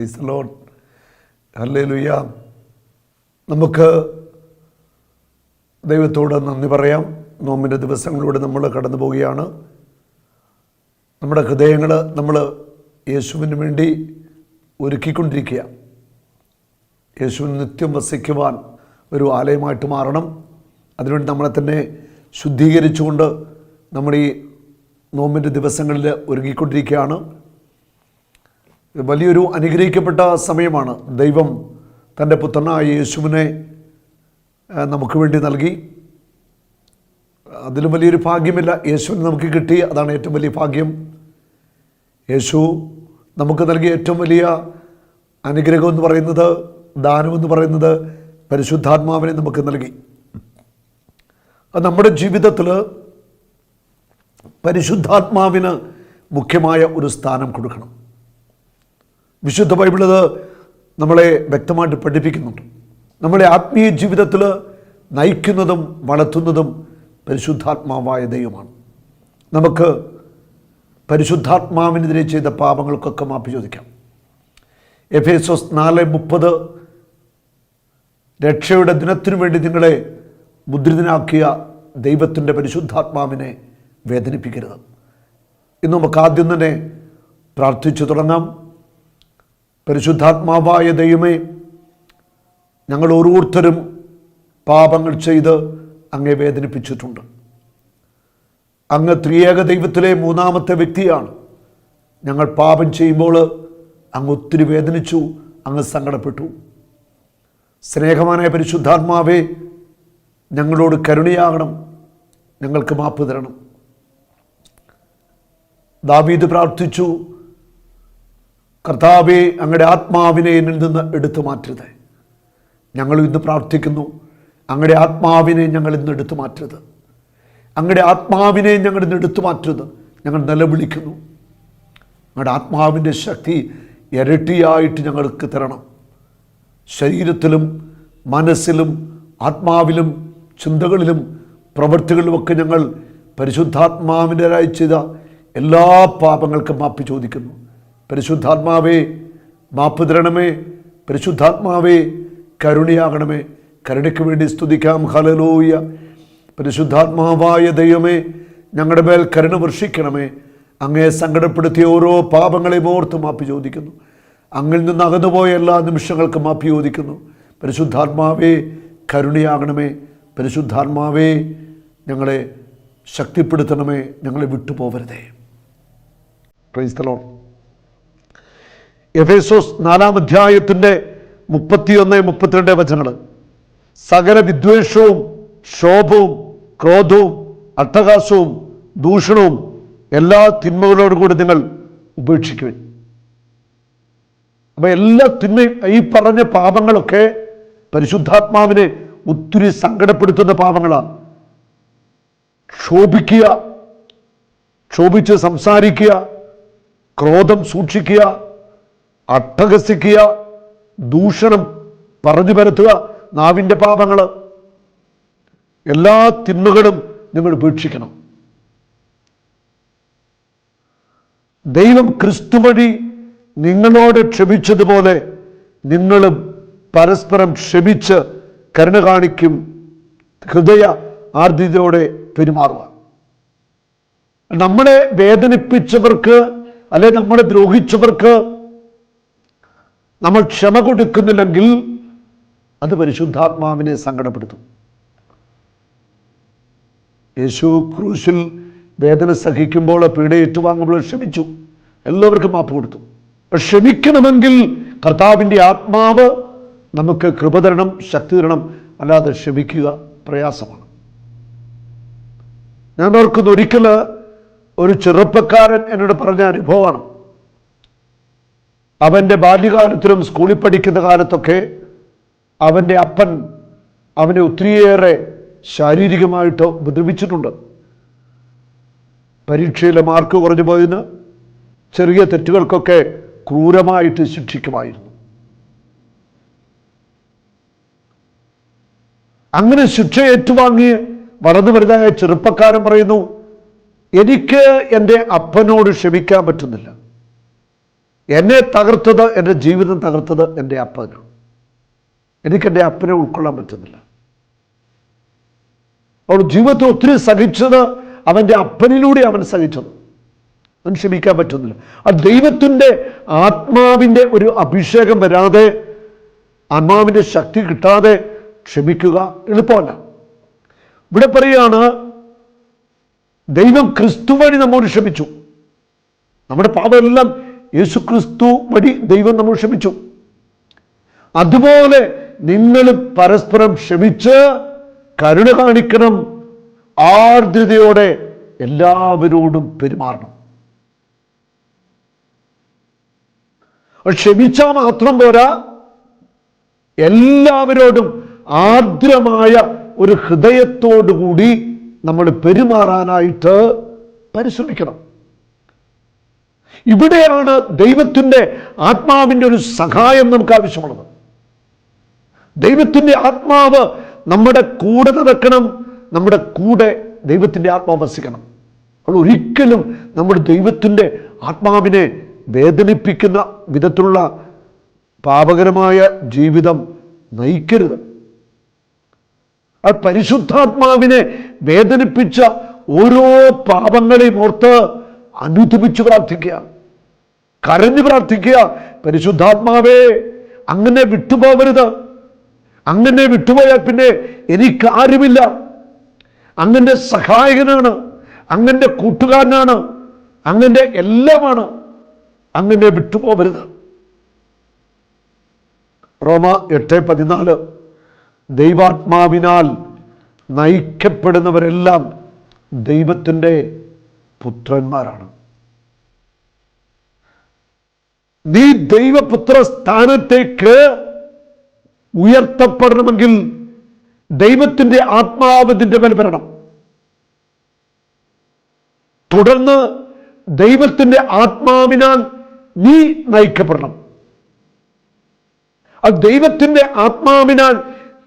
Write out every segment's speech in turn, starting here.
ഈസലോൺ hallelujah നമുക്ക് ദൈവത്തോട് നന്ദി പറയാം. നോമ്പിന്റെ ദിവസങ്ങളിലൂടെ നമ്മൾ കടന്നു പോവുകയാണ്. നമ്മുടെ ഹൃദയങ്ങൾ നമ്മൾ യേശുവിന് വേണ്ടി ഒരുക്കിക്കൊണ്ടിരിക്കുക. യേശുവിന് നിത്യം വസിക്കുവാൻ ഒരു ആലയമായിട്ട് മാറണം. അതിനുവേണ്ടി നമ്മളെ തന്നെ ശുദ്ധീകരിച്ചുകൊണ്ട് നമ്മൾ ഈ നോമ്പിന്റെ ദിവസങ്ങളിൽ ഒരുങ്ങിക്കൊണ്ടിരിക്കുകയാണ്. വലിയൊരു അനുഗ്രഹിക്കപ്പെട്ട സമയമാണ്. ദൈവം തന്റെ പുത്രനായ യേശുവിനെ നമുക്ക് വേണ്ടി നൽകി. അതിലും വലിയൊരു ഭാഗ്യമില്ല. യേശുവിന് നമുക്ക് കിട്ടി. അതാണ് ഏറ്റവും വലിയ ഭാഗ്യം. യേശു നമുക്ക് നൽകിയ ഏറ്റവും വലിയ അനുഗ്രഹം എന്ന് പറയുന്നത് ദാനമെന്ന് പറയുന്നത് പരിശുദ്ധാത്മാവിനെ നമുക്ക് നൽകി. അത് നമ്മുടെ ജീവിതത്തിൽ പരിശുദ്ധാത്മാവിന് മുഖ്യമായ ഒരു സ്ഥാനം കൊടുക്കണം. വിശുദ്ധ ബൈബിൾ നമ്മളെ വ്യക്തമായിട്ട് പഠിപ്പിക്കുന്നുണ്ട്. നമ്മുടെ ആത്മീയ ജീവിതത്തിൽ നയിക്കുന്നതും വളർത്തുന്നതും പരിശുദ്ധാത്മാവായ ദൈവമാണ്. നമുക്ക് പരിശുദ്ധാത്മാവിനെതിരെ ചെയ്ത പാപങ്ങൾക്കൊക്കെ മാപ്പ് ചോദിക്കാം. എഫ് എസോസ് നാല് മുപ്പത് രക്ഷയുടെ ദിനത്തിനു വേണ്ടി നിങ്ങളെ മുദ്രിതനാക്കിയ ദൈവത്തിന്റെ പരിശുദ്ധാത്മാവിനെ വേദനിപ്പിക്കരുത്. ഇന്ന് നമുക്ക് ആദ്യം തന്നെ പ്രാർത്ഥിച്ചു തുടങ്ങാം. പരിശുദ്ധാത്മാവായ ദൈവമേ ഞങ്ങൾ ഓരോരുത്തരും പാപങ്ങൾ ചെയ്ത് അങ്ങേ വേദനിപ്പിച്ചിട്ടുണ്ട്. അങ്ങ് ത്രിയേക ദൈവത്തിലെ മൂന്നാമത്തെ വ്യക്തിയാണ്. ഞങ്ങൾ പാപം ചെയ്യുമ്പോൾ അങ്ങ് ഒത്തിരി വേദനിച്ചു അങ്ങ് സങ്കടപ്പെട്ടു. സ്നേഹമാനായ പരിശുദ്ധാത്മാവേ ഞങ്ങളോട് കരുണയാകണം ഞങ്ങൾക്ക് മാപ്പ് തരണം. ദാവീദ് പ്രാർത്ഥിച്ചു കർത്താവെ അങ്ങയുടെ ആത്മാവിനെ എന്നിൽ നിന്ന് എടുത്തു മാറ്റരുത്. ഞങ്ങൾ ഇന്ന് പ്രാർത്ഥിക്കുന്നു അങ്ങയുടെ ആത്മാവിനെ ഞങ്ങൾ ഇന്ന് എടുത്തു മാറ്റരുത്. അങ്ങയുടെ ആത്മാവിനെ ഞങ്ങൾ ഇന്ന് എടുത്തു മാറ്റരുത്. ഞങ്ങൾ നിലവിളിക്കുന്നു. അങ്ങയുടെ ആത്മാവിന്റെ ശക്തി ഇരട്ടിയായിട്ട് ഞങ്ങൾക്ക് തരണം. ശരീരത്തിലും മനസ്സിലും ആത്മാവിലും ചിന്തകളിലും പ്രവൃത്തികളിലുമൊക്കെ ഞങ്ങൾ പരിശുദ്ധാത്മാവിന്റെതായി ചെയ്ത എല്ലാ പാപങ്ങൾക്കും മാപ്പി ചോദിക്കുന്നു. പരിശുദ്ധാത്മാവേ മാപ്പ് തരണമേ പരിശുദ്ധാത്മാവേ കരുണയാകണമേ. കരുണയ്ക്ക് വേണ്ടി സ്തുതിക്കാം. ഹലലോയ പരിശുദ്ധാത്മാവായ ദൈവമേ ഞങ്ങളുടെ മേൽ കരുണ വർഷിക്കണമേ. അങ്ങയെ സങ്കടപ്പെടുത്തിയ ഓരോ പാപങ്ങളെയും ഓർത്ത് മാപ്പ് ചോദിക്കുന്നു. അങ്ങിൽ നിന്ന് അകന്നുപോയ എല്ലാ നിമിഷങ്ങൾക്കും മാപ്പ് ചോദിക്കുന്നു. പരിശുദ്ധാത്മാവേ കരുണയാകണമേ. പരിശുദ്ധാത്മാവേ ഞങ്ങളെ ശക്തിപ്പെടുത്തണമേ. ഞങ്ങളെ വിട്ടുപോകരുതേ ലോർഡ് എഫേസോസ് നാലാം അധ്യായത്തിന്റെ മുപ്പത്തിയൊന്ന് മുപ്പത്തിരണ്ട് വചനങ്ങൾ. സകല വിദ്വേഷവും ക്ഷോഭവും ക്രോധവും അട്ടഹാസവും ദൂഷണവും എല്ലാ തിന്മകളോടും കൂടി നിങ്ങൾ ഉപേക്ഷിക്കുവിൻ. അപ്പൊ എല്ലാ തിന്മയും ഈ പറഞ്ഞ പാപങ്ങളൊക്കെ പരിശുദ്ധാത്മാവിനെ ഒത്തിരി സങ്കടപ്പെടുത്തുന്ന പാപങ്ങളാണ് ക്ഷോഭിക്കുക ക്ഷോഭിച്ച് സംസാരിക്കുക ക്രോധം സൂക്ഷിക്കുക അട്ടഹസിക്കുക ദൂഷണം പറഞ്ഞു പരത്തുക നാവിന്റെ പാപങ്ങൾ എല്ലാ തിന്മകളും നിങ്ങൾ ഉപേക്ഷിക്കണം. ദൈവം ക്രിസ്തു വഴി നിങ്ങളോട് ക്ഷമിച്ചതുപോലെ നിങ്ങളും പരസ്പരം ക്ഷമിച്ച് കരുണ കാണിക്കും ഹൃദയ ആർദ്രതയോടെ പെരുമാറുക. നമ്മളെ വേദനിപ്പിച്ചവർക്ക് അല്ലെ നമ്മളെ ദ്രോഹിച്ചവർക്ക് നമ്മൾ ക്ഷമ കൊടുക്കുന്നില്ലെങ്കിൽ അത് പരിശുദ്ധാത്മാവിനെ സങ്കടപ്പെടുത്തും. യേശു ക്രൂശിൽ വേദന സഹിക്കുമ്പോൾ പീഡ ഏറ്റുവാങ്ങുമ്പോൾ ക്ഷമിച്ചു. എല്ലാവർക്കും മാപ്പ് കൊടുത്തു. ക്ഷമിക്കണമെങ്കിൽ കർത്താവിന്റെ ആത്മാവ് നമുക്ക് കൃപ തരണം ശക്തി തരണം അല്ലാതെ ക്ഷമിക്കുക പ്രയാസമാണ്. ഞാൻ ഓർക്കുന്ന ഒരിക്കൽ ഒരു ചെറുപ്പക്കാരൻ എന്നോട് പറഞ്ഞ അനുഭവമാണ്. അവന്റെ ബാല്യകാലത്തിലും സ്കൂളിൽ പഠിക്കുന്ന കാലത്തൊക്കെ അവന്റെ അപ്പൻ അവനെ ഒത്തിരിയേറെ ശാരീരികമായിട്ട് ഉപദ്രവിച്ചിട്ടുണ്ട്. പരീക്ഷയിലെ മാർക്ക് കുറഞ്ഞു പോയതിന് ചെറിയ തെറ്റുകൾക്കൊക്കെ ക്രൂരമായിട്ട് ശിക്ഷിക്കുമായിരുന്നു. അങ്ങനെ ശിക്ഷ ഏറ്റുവാങ്ങി വളർന്നു വരുന്നതായ ചെറുപ്പക്കാരൻ പറയുന്നു എനിക്ക് എന്റെ അപ്പനോട് ക്ഷമിക്കാൻ പറ്റുന്നില്ല. എന്നെ തകർത്തത് എന്റെ ജീവിതം തകർത്തത് എന്റെ അപ്പനാണ്. എനിക്കെന്റെ അപ്പനെ ഉൾക്കൊള്ളാൻ പറ്റുന്നില്ല. അവൾ ജീവിതത്തിൽ ഒത്തിരി സഹിച്ചത് അവന്റെ അപ്പനിലൂടെ അവൻ സഹിച്ചത്. അവൻ ക്ഷമിക്കാൻ പറ്റുന്നില്ല. ആ ദൈവത്തിന്റെ ആത്മാവിന്റെ ഒരു അഭിഷേകം വരാതെ ആത്മാവിന്റെ ശക്തി കിട്ടാതെ ക്ഷമിക്കുക എളുപ്പമല്ല. ഇവിടെ പറയുകയാണ് ദൈവം ക്രിസ്തു വഴി നമ്മോട് ക്ഷമിച്ചു. നമ്മുടെ പാപമെല്ലാം യേശു ക്രിസ്തു വഴി ദൈവം നമ്മൾ ക്ഷമിച്ചു. അതുപോലെ നിങ്ങൾ പരസ്പരം ക്ഷമിച്ച് കരുണ കാണിക്കണം ആർദ്രതയോടെ എല്ലാവരോടും പെരുമാറണം. ക്ഷമിച്ചാൽ മാത്രം പോരാ എല്ലാവരോടും ആർദ്രമായ ഒരു ഹൃദയത്തോടുകൂടി നമ്മൾ പെരുമാറാനായിട്ട് പരിശ്രമിക്കണം. ഇവിടെയാണ് ദൈവത്തിന്റെ ആത്മാവിന്റെ ഒരു സഹായം നമുക്ക് ആവശ്യമുള്ളത്. ദൈവത്തിന്റെ ആത്മാവ് നമ്മുടെ കൂടെ നടക്കണം നമ്മുടെ കൂടെ ദൈവത്തിന്റെ ആത്മാവ് വസിക്കണം. അവൾ ഒരിക്കലും നമ്മുടെ ദൈവത്തിന്റെ ആത്മാവിനെ വേദനിപ്പിക്കുന്ന വിധത്തിലുള്ള പാപകരമായ ജീവിതം നയിക്കരുത്. ആ പരിശുദ്ധാത്മാവിനെ വേദനിപ്പിച്ച ഓരോ പാപങ്ങളെയും ഓർത്ത് അനുദപിച്ച് പ്രാർത്ഥിക്കുക. കരഞ്ഞു പ്രാർത്ഥിക്കുക. പരിശുദ്ധാത്മാവേ അങ്ങനെ വിട്ടുപോകരുത്. അങ്ങനെ വിട്ടുപോയാൽ പിന്നെ എനിക്കാരുമില്ല അങ്ങന്റെ സഹായകനാണ്. അങ്ങന്റെ കൂട്ടുകാരനാണ്. അങ്ങന്റെ എല്ലാമാണ്. അങ്ങനെ വിട്ടുപോകരുത്. റോമ എട്ട് പതിനാല്. ദൈവാത്മാവിനാൽ നയിക്കപ്പെടുന്നവരെല്ലാം ദൈവത്തിന്റെ പുത്രന്മാരാണ്. നീ ദൈവപുത്ര സ്ഥാനത്തേക്ക് ഉയർത്തപ്പെടണമെങ്കിൽ ദൈവത്തിന്റെ ആത്മാവ് നിന്റെ മേൽ വരണം. തുടർന്ന് ദൈവത്തിന്റെ ആത്മാവിനാൽ നീ നയിക്കപ്പെടണം. ആ ദൈവത്തിന്റെ ആത്മാവിനാൽ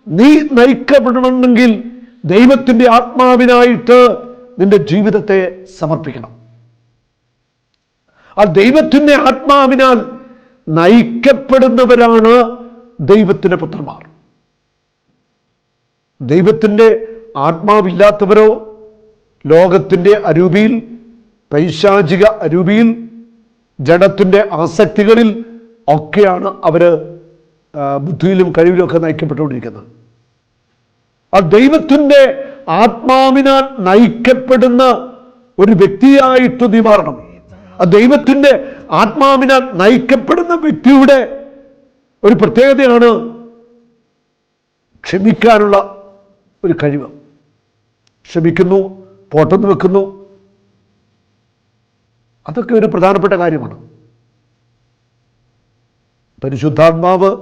നീ നയിക്കപ്പെടണമെങ്കിൽ ദൈവത്തിന്റെ ആത്മാവിനായിട്ട് നിന്റെ ജീവിതത്തെ സമർപ്പിക്കണം. ആ ദൈവത്തിന്റെ ആത്മാവിനാൽ നയിക്കപ്പെടുന്നവരാണ് ദൈവത്തിന്റെ പുത്രന്മാർ. ദൈവത്തിന്റെ ആത്മാവില്ലാത്തവരോ ലോകത്തിന്റെ അരൂപിയിൽ പൈശാചിക അരൂപിയിൽ ജഡത്തിന്റെ ആസക്തികളിൽ ഒക്കെയാണ് അവർ ബുദ്ധിയിലും കഴിവിലും ഒക്കെ നയിക്കപ്പെട്ടുകൊണ്ടിരിക്കുന്നത്. ആ ദൈവത്തിന്റെ ആത്മാവിനാൽ നയിക്കപ്പെടുന്ന ഒരു വ്യക്തിയായിട്ട് നീ മാറണം. ആ ദൈവത്തിന്റെ ആത്മാവിനാൽ നയിക്കപ്പെടുന്ന വ്യക്തിയുടെ ഒരു പ്രത്യേകതയാണ് ക്ഷമിക്കാനുള്ള ഒരു കഴിവ്. ക്ഷമിക്കുന്നു പോട്ടെന്ന് വെക്കുന്നു. അതൊക്കെ ഒരു പ്രധാനപ്പെട്ട കാര്യമാണ്. പരിശുദ്ധാത്മാവ്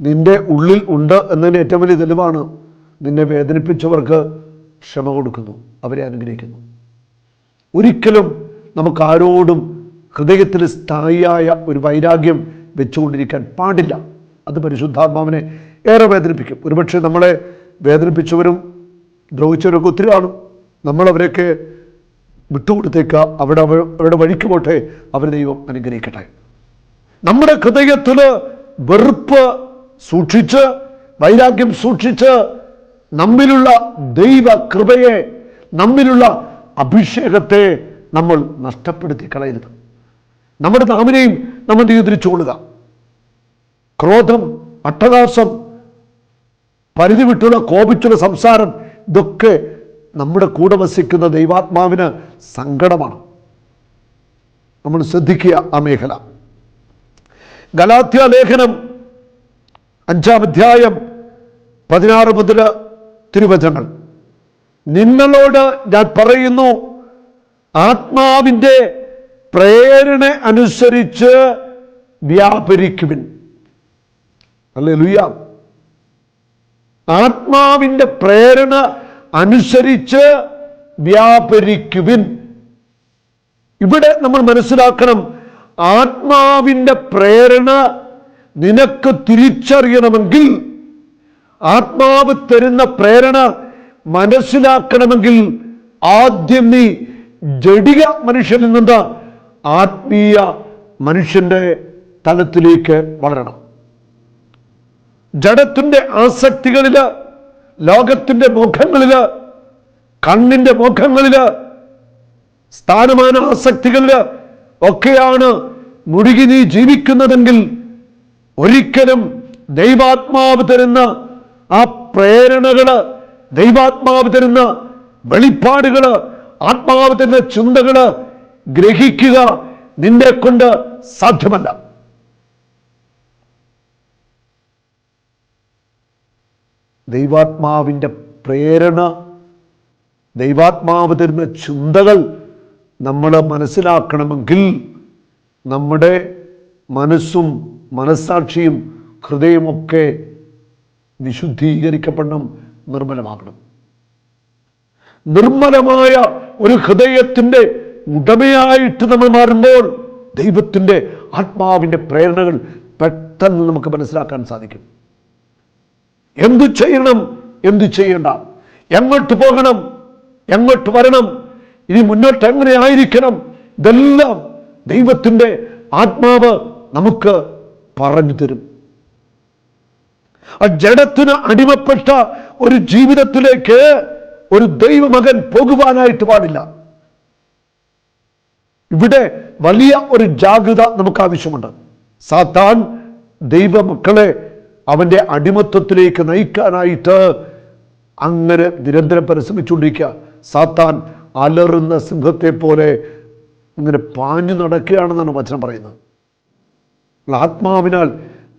നിന്റെ ഉള്ളിൽ ഉണ്ട് എന്നതിന് ഏറ്റവും വലിയ തെളിവാണ് നിന്നെ വേദനിപ്പിച്ചവർക്ക് ക്ഷമ കൊടുക്കുന്നു അവരെ അനുഗ്രഹിക്കുന്നു. ഒരിക്കലും നമുക്ക് ആരോടും ഹൃദയത്തിൽ സ്ഥായിയായ ഒരു വൈരാഗ്യം വെച്ചുകൊണ്ടിരിക്കാൻ പാടില്ല. അത് പരിശുദ്ധാത്മാവിനെ ഏറെ വേദനിപ്പിക്കും. ഒരുപക്ഷെ നമ്മളെ വേദനിപ്പിച്ചവരും ദ്രോഹിച്ചവരൊക്കെ ഒത്തിരി കാണും നമ്മളവരെയൊക്കെ വിട്ടുകൊടുത്തേക്ക അവിടെ അവ- അവരുടെ വഴിക്ക് പോട്ടെ അവർ ദൈവം അനുഗ്രഹിക്കട്ടെ. നമ്മുടെ ഹൃദയത്തിൽ വെറുപ്പ് സൂക്ഷിച്ച് വൈരാഗ്യം സൂക്ഷിച്ച് നമ്മിലുള്ള ദൈവ കൃപയെ നമ്മിലുള്ള അഭിഷേകത്തെ നമ്മൾ നഷ്ടപ്പെടുത്തി കളയരുത്. നമ്മുടെ നാമിനെയും നമ്മൾ നിയന്ത്രിച്ചുകൊള്ളുക. ക്രോധം അട്ടഹാസം പരിധി വിട്ടുള്ള കോപിച്ചുള്ള സംസാരം ഇതൊക്കെ നമ്മുടെ കൂടെ വസിക്കുന്ന ദൈവാത്മാവിന് സങ്കടമാണ്. നമ്മൾ ശ്രദ്ധിക്കുക ആ മേഖല. ഗലാത്യ ലേഖനം അഞ്ചാം അധ്യായം പതിനാറ് മുതൽ തിരുവചനങ്ങൾ. നിങ്ങളോട് ഞാൻ പറയുന്നു ആത്മാവിന്റെ പ്രേരണ അനുസരിച്ച് വ്യാപരിക്കുവിൻ. അല്ലേ ലുയ ആത്മാവിന്റെ പ്രേരണ അനുസരിച്ച് വ്യാപരിക്കുവിൻ. ഇവിടെ നമ്മൾ മനസ്സിലാക്കണം ആത്മാവിന്റെ പ്രേരണ നിനക്ക് തിരിച്ചറിയണമെങ്കിൽ ആത്മാവ് തരുന്ന പ്രേരണ മനസ്സിലാക്കണമെങ്കിൽ ആദ്യം നീ ജഡിക മനുഷ്യനിൽ നിന്ന് ആത്മീയ മനുഷ്യന്റെ തലത്തിലേക്ക് വളരണം. ജഡത്തിന്റെ ആസക്തികളിൽ ലോകത്തിന്റെ മുഖങ്ങളിൽ കണ്ണിന്റെ മുഖങ്ങളിൽ സ്ഥാനമാന ആസക്തികളിൽ ഒക്കെയാണ് മുഴുകി നീ ജീവിക്കുന്നതെങ്കിൽ ഒരിക്കലും ദൈവാത്മാവ് തരുന്ന ആ പ്രേരണകൾ ദൈവാത്മാവ് തരുന്ന വെളിപ്പാടുകൾ ആത്മാവ് തരുന്ന ചിന്തകൾ ഗ്രഹിക്കുക നിന്നെ കൊണ്ട് സാധ്യമല്ല. ദൈവാത്മാവിന്റെ പ്രേരണ ദൈവാത്മാവ് തരുന്ന ചിന്തകൾ നമ്മൾ മനസ്സിലാക്കണമെങ്കിൽ നമ്മുടെ മനസ്സും മനസ്സാക്ഷിയും ഹൃദയമൊക്കെ വിശുദ്ധീകരിക്കപ്പെടണം നിർമ്മലമാകണം. നിർമ്മലമായ ഒരു ഹൃദയത്തിന്റെ ഉടമയായിട്ട് നമ്മൾ മാറുമ്പോൾ ദൈവത്തിന്റെ ആത്മാവിന്റെ പ്രേരണകൾ പെട്ടെന്ന് നമുക്ക് മനസ്സിലാക്കാൻ സാധിക്കും. എന്തു ചെയ്യണം എന്തു ചെയ്യണ്ട? എങ്ങോട്ട് പോകണം എങ്ങോട്ട് വരണം? ഇനി മുന്നോട്ട് എങ്ങനെ ആയിരിക്കണം? ഇതെല്ലാം ദൈവത്തിന്റെ ആത്മാവ് നമുക്ക് പറഞ്ഞു തരും. ആ ജഡത്തിന് അടിമപ്പെട്ട ഒരു ജീവിതത്തിലേക്ക് ഒരു ദൈവമകൻ പോകുവാനായിട്ട് പാടില്ല. ഇവിടെ വലിയ ഒരു ജാഗ്രത നമുക്ക് ആവശ്യമുണ്ട്. സാത്താൻ ദൈവമക്കളെ അവന്റെ അടിമത്വത്തിലേക്ക് നയിക്കാനായിട്ട് അങ്ങനെ നിരന്തരം പരിശ്രമിച്ചുകൊണ്ടിരിക്കുക. സാത്താൻ അലറുന്ന സിംഹത്തെ പോലെ ഇങ്ങനെ പാഞ്ഞു നടക്കുകയാണെന്നാണ് വചനം പറയുന്നത്. ആത്മാവിനാൽ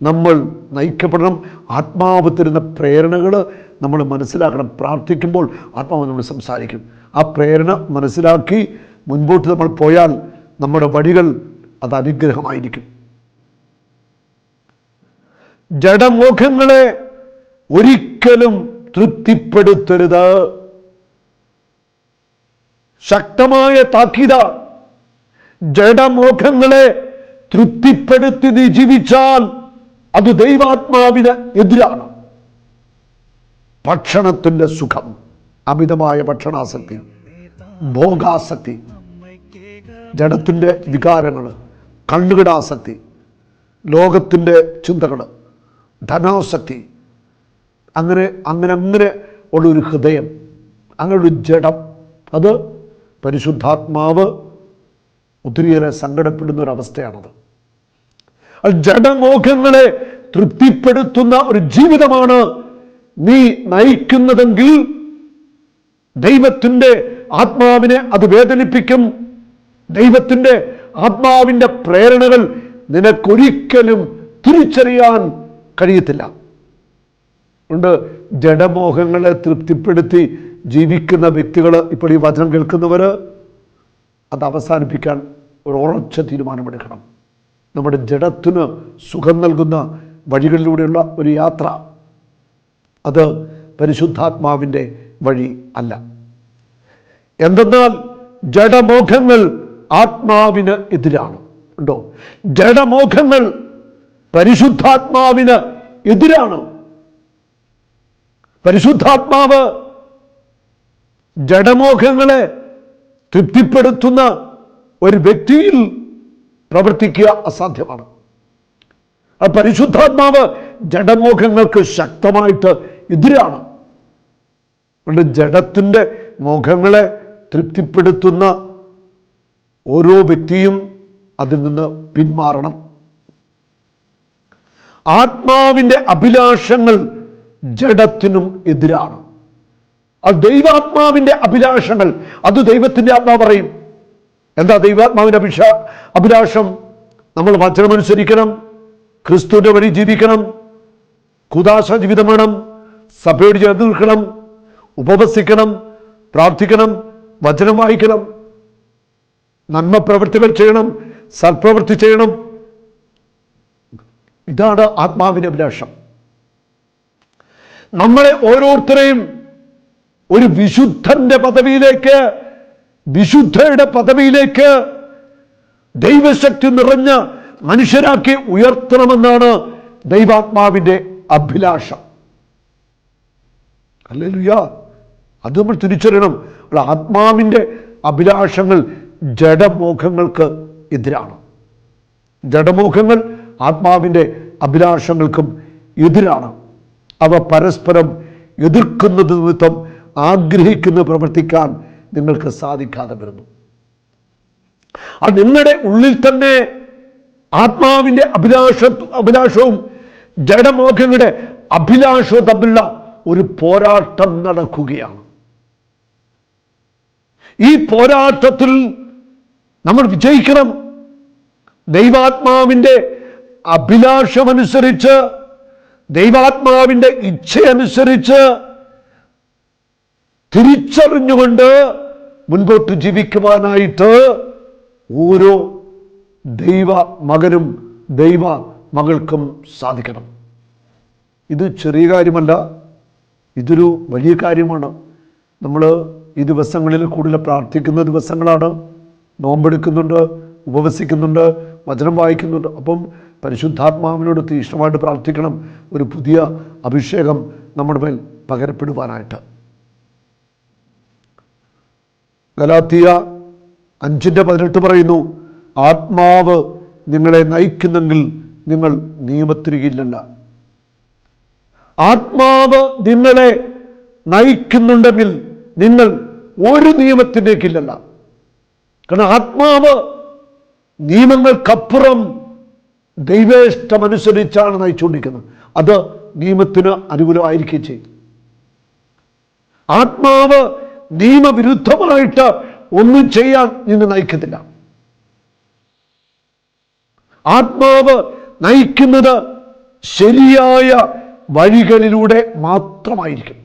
നമ്മൾ നയിക്കപ്പെടണം. ആത്മാവ് തരുന്ന പ്രേരണകൾ നമ്മൾ മനസ്സിലാക്കണം. പ്രാർത്ഥിക്കുമ്പോൾ ആത്മാവ് നമ്മൾ സംസാരിക്കും. ആ പ്രേരണ മനസ്സിലാക്കി മുൻപോട്ട് നമ്മൾ പോയാൽ നമ്മുടെ വഴികൾ അത് അനുഗ്രഹമായിരിക്കും. ജഡമോഖങ്ങളെ ഒരിക്കലും തൃപ്തിപ്പെടുത്തരുത്. ശക്തമായ താക്കീത. ജഡമോഖങ്ങളെ തൃപ്തിപ്പെടുത്തി ജീവിച്ചാൽ അത് ദൈവാത്മാവിന് എതിരാണ്. ഭക്ഷണത്തിന്റെ സുഖം അമിതമായ ഭക്ഷണാസക്തി ഭോഗാസക്തി ജഡത്തിന്റെ വികാരങ്ങൾ കണ്ണുകിടാസക്തി ലോകത്തിന്റെ ചിന്തകൾ ധനാസക്തി അങ്ങനെ അങ്ങനെ അങ്ങനെ ഉള്ളൊരു ഹൃദയം അങ്ങനെ ഒരു ജഡം അത് പരിശുദ്ധാത്മാവ് ഒത്തിരിയേറെ സങ്കടപ്പെടുന്ന ഒരവസ്ഥയാണത് ജഡമോഹങ്ങളെ തൃപ്തിപ്പെടുത്തുന്ന ഒരു ജീവിതമാണ് നീ നയിക്കുന്നതെങ്കിൽ ദൈവത്തിന്റെ ആത്മാവിനെ അത് വേദനിപ്പിക്കും. ദൈവത്തിന്റെ ആത്മാവിന്റെ പ്രേരണകൾ നിനക്കൊരിക്കലും തിരിച്ചറിയാൻ കഴിയത്തില്ല. ഉണ്ട് ജഡമോഹങ്ങളെ തൃപ്തിപ്പെടുത്തി ജീവിക്കുന്ന വ്യക്തികൾ ഇപ്പോൾ ഈ വചനം കേൾക്കുന്നവർ അത് അവസാനിപ്പിക്കാൻ ഒരു ഉറച്ച തീരുമാനമെടുക്കണം. നമ്മുടെ ജഡത്തിന് സുഖം നൽകുന്ന വഴികളിലൂടെയുള്ള ഒരു യാത്ര. അത് പരിശുദ്ധാത്മാവിന്റെ വഴി അല്ല. എന്തെന്നാൽ ജഡമോഘങ്ങൾ ആത്മാവിന് എതിരാണ്. ഉണ്ടോ? ജഡമോഘങ്ങൾ പരിശുദ്ധാത്മാവിന് എതിരാണ്. പരിശുദ്ധാത്മാവ് ജഡമോഘങ്ങളെ തൃപ്തിപ്പെടുത്തുന്ന ഒരു വ്യക്തിയിൽ പ്രവർത്തിക്കുക അസാധ്യമാണ്. ആ പരിശുദ്ധാത്മാവ് ജഡമോഹങ്ങൾക്ക് ശക്തമായിട്ട് എതിരാണ്. അതുകൊണ്ട് ജഡത്തിന്റെ മോഹങ്ങളെ തൃപ്തിപ്പെടുത്തുന്ന ഓരോ വ്യക്തിയും അതിൽ നിന്ന് പിന്മാറണം. ആത്മാവിന്റെ അഭിലാഷങ്ങൾ ജഡത്തിനും എതിരാണ്. ആ ദൈവാത്മാവിന്റെ അഭിലാഷങ്ങൾ അത് ദൈവത്തിന്റെ ആത്മാവ് പറയും എന്താ ദൈവാത്മാവിന്റെ അഭിഷ അഭിലാഷം? നമ്മൾ വചനമനുസരിക്കണം ക്രിസ്തുവിന്റെ വഴി ജീവിക്കണം കുദാശ ജീവിതം വേണം സഭയോട് ചേർന്ന് നിൽക്കണം ഉപവസിക്കണം പ്രാർത്ഥിക്കണം വചനം വായിക്കണം നന്മ പ്രവൃത്തികൾ ചെയ്യണം സൽപ്രവൃത്തി ചെയ്യണം. ഇതാണ് ആത്മാവിന്റെ അഭിലാഷം. നമ്മളെ ഓരോരുത്തരെയും ഒരു വിശുദ്ധന്റെ പദവിയിലേക്ക് വിശുദ്ധയുടെ പദവിയിലേക്ക് ദൈവശക്തി നിറഞ്ഞ മനുഷ്യരാക്കി ഉയർത്തണമെന്നാണ് ദൈവാത്മാവിന്റെ അഭിലാഷം. അല്ലേലുയ്യ അത് നമ്മൾ തിരിച്ചറിയണം. ആത്മാവിന്റെ അഭിലാഷങ്ങൾ ജഡമോഹങ്ങൾക്ക് എതിരാണ്. ജഡമോഹങ്ങൾ ആത്മാവിന്റെ അഭിലാഷങ്ങൾക്കും എതിരാണ്. അവ പരസ്പരം എതിർക്കുന്നത് നിമിത്തം ആഗ്രഹിക്കുന്ന പ്രവർത്തിക്കാൻ നിങ്ങൾക്ക് സാധിക്കാതെ വരുന്നു. അത് നിങ്ങളുടെ ഉള്ളിൽ തന്നെ ആത്മാവിന്റെ അഭിലാഷ അഭിലാഷവും ജഡമോഹങ്ങളുടെ അഭിലാഷവും തമ്മിലുള്ള ഒരു പോരാട്ടം നടക്കുകയാണ്. ഈ പോരാട്ടത്തിൽ നമ്മൾ വിജയിക്കണം. ദൈവാത്മാവിന്റെ അഭിലാഷമനുസരിച്ച് ദൈവാത്മാവിന്റെ ഇച്ഛയനുസരിച്ച് തിരിച്ചറിഞ്ഞുകൊണ്ട് മുൻപോട്ട് ജീവിക്കുവാനായിട്ട് ഓരോ ദൈവ മകനും ദൈവ മകൾക്കും സാധിക്കണം. ഇത് ചെറിയ കാര്യമല്ല. ഇതൊരു വലിയ കാര്യമാണ്. നമ്മൾ ഈ ദിവസങ്ങളിൽ കൂടുതൽ പ്രാർത്ഥിക്കുന്ന ദിവസങ്ങളാണ്. നോമ്പെടുക്കുന്നുണ്ട് ഉപവസിക്കുന്നുണ്ട് വചനം വായിക്കുന്നുണ്ട്. അപ്പം പരിശുദ്ധാത്മാവിനോട് തീഷ്ണമായിട്ട് പ്രാർത്ഥിക്കണം. ഒരു പുതിയ അഭിഷേകം നമ്മുടെ മേൽ പകരപ്പെടുവാനായിട്ട്. ഗലാത്തിയ അഞ്ചിന്റെ പതിനെട്ട് പറയുന്നു ആത്മാവ് നിങ്ങളെ നയിക്കുന്നെങ്കിൽ നിങ്ങൾ നിയമത്തിരികില്ലല്ല. ആത്മാവ് നിങ്ങളെ നയിക്കുന്നുണ്ടെങ്കിൽ നിങ്ങൾ ഒരു നിയമത്തിലേക്കില്ലല്ല. കാരണം ആത്മാവ് നിയമങ്ങൾക്കപ്പുറം ദൈവേഷ്ടമനുസരിച്ചാണ് നയിച്ചുകൊണ്ടിരിക്കുന്നത്. അത് നിയമത്തിന് അനുകൂലമായിരിക്കുകയും ചെയ്യും. ആത്മാവ് നിയമവിരുദ്ധമായിട്ട് ഒന്നും ചെയ്യാൻ നിന്നെ നയിക്കത്തില്ല ആത്മാവ് നയിക്കുന്നത് ശരിയായ വഴികളിലൂടെ മാത്രമായിരിക്കും.